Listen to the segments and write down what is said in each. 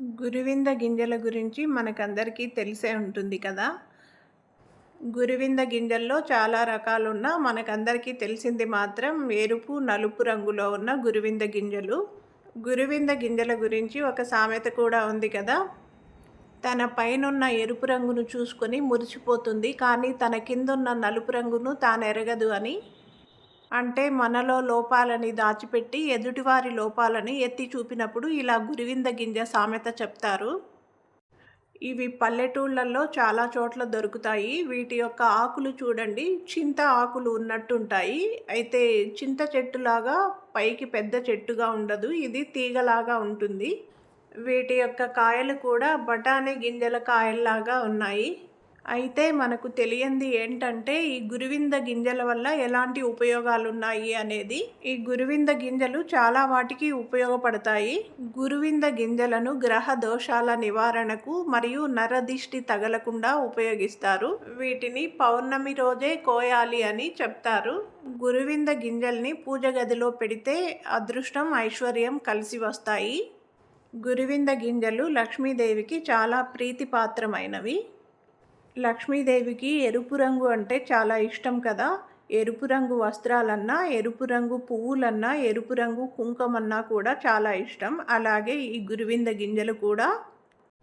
గురువింద గింజల గురించి మనకందరికీ తెలిసే ఉంటుంది కదా? గురువింద గింజల్లో చాలా రకాలున్న మనకందరికీ తెలిసింది మాత్రం ఎరుపు నలుపు రంగులో ఉన్న గురువింద గింజలు. గురువింద గింజల గురించి ఒక సామెత కూడా ఉంది కదా? తన పైనున్న ఎరుపు రంగును చూసుకొని మురిసిపోతుంది కానీ తన కిందున్న నలుపు రంగును తాను ఎరగదు అని అంటే మనలో లోపాలని దాచిపెట్టి ఎదుటివారి లోపాలని ఎత్తి చూపినప్పుడు ఇలా గురివింద గింజ సామెత చెప్తారు. ఇవి పల్లెటూళ్ళల్లో చాలా చోట్ల దొరుకుతాయి. వీటి యొక్క ఆకులు చూడండి. చింత ఆకులు ఉన్నట్టుంటాయి. అయితే చింత చెట్టులాగా పైకి పెద్ద చెట్టుగా ఉండదు. ఇది తీగలాగా ఉంటుంది. వీటి యొక్క కాయలు కూడా బఠానీ గింజల కాయల్లాగా ఉన్నాయి. అయితే మనకు తెలియంది ఏంటంటే ఈ గురువింద గింజల వల్ల ఎలాంటి ఉపయోగాలు ఉన్నాయి అనేది. ఈ గురువింద గింజలు చాలా వాటికి ఉపయోగపడతాయి. గురువింద గింజలను గ్రహ దోషాల నివారణకు మరియు నరదిష్టి తగలకుండా ఉపయోగిస్తారు. వీటిని పౌర్ణమి రోజే కోయాలి అని చెప్తారు. గురువింద గింజల్ని పూజ గదిలో పెడితే అదృష్టం ఐశ్వర్యం కలిసి వస్తాయి. గురువింద గింజలు లక్ష్మీదేవికి చాలా ప్రీతిపాత్రమైనవి. లక్ష్మీదేవికి ఎరుపు రంగు అంటే చాలా ఇష్టం కదా. ఎరుపు రంగు వస్త్రాలన్నా ఎరుపు రంగు పువ్వులన్నా ఎరుపు రంగు కుంకుమన్నా కూడా చాలా ఇష్టం. అలాగే ఈ గురువింద గింజలు కూడా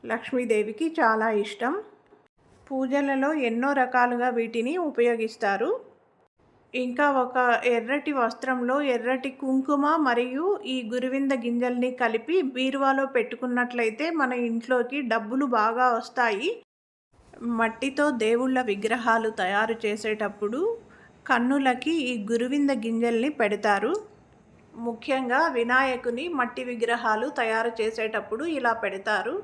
లక్ష్మీదేవికి చాలా ఇష్టం. పూజలలో ఎన్నో రకాలుగా వీటిని ఉపయోగిస్తారు. ఇంకా ఒక ఎర్రటి వస్త్రంలో ఎర్రటి కుంకుమ మరియు ఈ గురువింద గింజల్ని కలిపి బీరువాలో పెట్టుకున్నట్లయితే మన ఇంట్లోకి డబ్బులు బాగా వస్తాయి. మట్టితో దేవుళ్ళ విగ్రహాలు తయారు చేసేటప్పుడు కన్నులకి ఈ గురువింద గింజల్ని పెడతారు. ముఖ్యంగా వినాయకుని మట్టి విగ్రహాలు తయారు చేసేటప్పుడు ఇలా పెడతారు.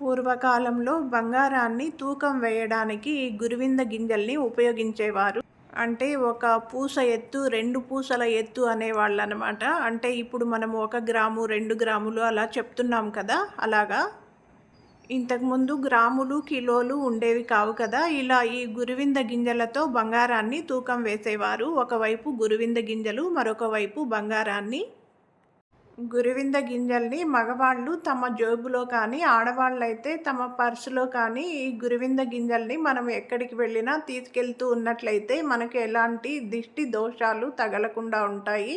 పూర్వకాలంలో బంగారాన్ని తూకం వేయడానికి ఈ గురువింద గింజల్ని ఉపయోగించేవారు. అంటే ఒక పూస ఎత్తు రెండు పూసల ఎత్తు అనేవాళ్ళు అనమాట అంటే ఇప్పుడు మనము ఒక గ్రాము రెండు గ్రాములు అలా చెప్తున్నాం కదా అలాగా? ఇంతకుముందు గ్రాములు కిలోలు ఉండేవి కావు కదా. ఇలా ఈ గురువింద గింజలతో బంగారాన్ని తూకం వేసేవారు. ఒకవైపు గురువింద గింజలు మరొక వైపు బంగారాన్ని. గురువింద గింజల్ని మగవాళ్ళు తమ జోబులో కానీ ఆడవాళ్ళైతే తమ పర్సులో కానీ ఈ గురువింద గింజల్ని మనం ఎక్కడికి వెళ్ళినా తీసుకెళ్తూ ఉన్నట్లయితే మనకు ఎలాంటి దిష్టి దోషాలు తగలకుండా ఉంటాయి.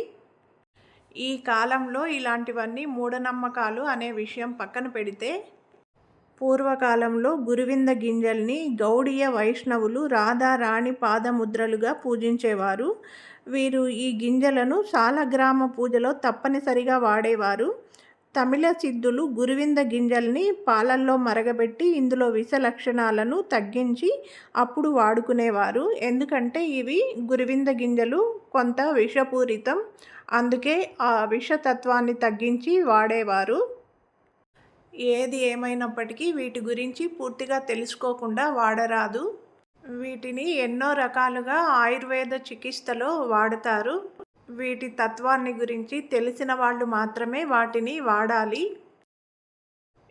ఈ కాలంలో ఇలాంటివన్నీ మూఢనమ్మకాలు అనే విషయం పక్కన పెడితే పూర్వకాలంలో గురువింద గింజల్ని గౌడీయ వైష్ణవులు రాధారాణి పాదముద్రలుగా పూజించేవారు. వీరు ఈ గింజలను సాలగ్రామ పూజలో తప్పనిసరిగా వాడేవారు. తమిళ సిద్ధులు గురువింద గింజల్ని పాలల్లో మరగబెట్టి ఇందులో విష లక్షణాలను తగ్గించి అప్పుడు వాడుకునేవారు. ఎందుకంటే ఇవి గురువింద గింజలు కొంత విషపూరితం. అందుకే ఆ విషతత్వాన్ని తగ్గించి వాడేవారు. ఏది ఏమైనప్పటికీ వీటి గురించి పూర్తిగా తెలుసుకోకుండా వాడరాదు. వీటిని ఎన్నో రకాలుగా ఆయుర్వేద చికిత్సలో వాడతారు. వీటి తత్వాన్ని గురించి తెలిసిన వాళ్ళు మాత్రమే వాటిని వాడాలి.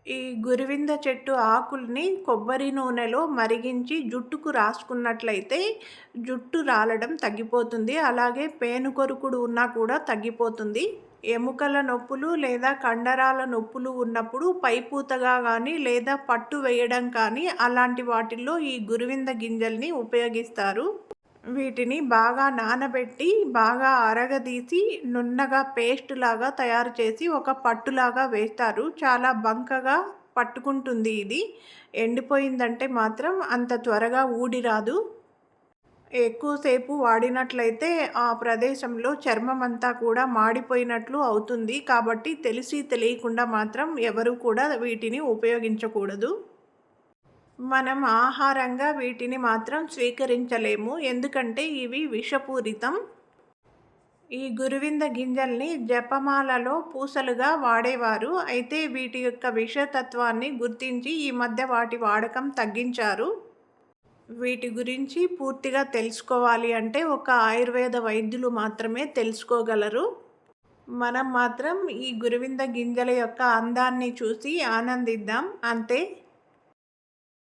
ఈ గురువింద చెట్టు ఆకుల్ని కొబ్బరి నూనెలో మరిగించి జుట్టుకు రాసుకున్నట్లయితే జుట్టు రాలడం తగ్గిపోతుంది. అలాగే పేను కొరుకుడు ఉన్నా కూడా తగ్గిపోతుంది. ఎముకల నొప్పులు లేదా కండరాల నొప్పులు ఉన్నప్పుడు పైపూతగా కానీ లేదా పట్టు వేయడం కానీ అలాంటి వాటిల్లో ఈ గురువింద గింజల్ని ఉపయోగిస్తారు. వీటిని బాగా నానబెట్టి బాగా అరగదీసి నున్నగా పేస్ట్ లాగా తయారు చేసి ఒక పట్టులాగా వేస్తారు. చాలా బంకగా పట్టుకుంటుంది ఇది. ఎండిపోయిందంటే మాత్రం అంత త్వరగా ఊడిరాదు ఎక్కువసేపు వాడినట్లయితే ఆ ప్రదేశంలో చర్మం అంతా కూడా మాడిపోయినట్లు అవుతుంది. కాబట్టి తెలిసి తెలియకుండా మాత్రం ఎవరు కూడా వీటిని ఉపయోగించకూడదు. మనం ఆహారంగా వీటిని మాత్రం స్వీకరించలేము. ఎందుకంటే ఇవి విషపూరితం. ఈ గురువింద గింజల్ని జపమాలలో పూసలుగా వాడేవారు. అయితే వీటి యొక్క విషతత్వాన్ని గుర్తించి ఈ మధ్య వాటి వాడకం తగ్గించారు. వీటి గురించి పూర్తిగా తెలుసుకోవాలి అంటే ఒక ఆయుర్వేద వైద్యులు మాత్రమే తెలుసుకోగలరు. మనం మాత్రం ఈ గురువింద గింజల యొక్క అందాన్ని చూసి ఆనందిద్దాం. అంతే.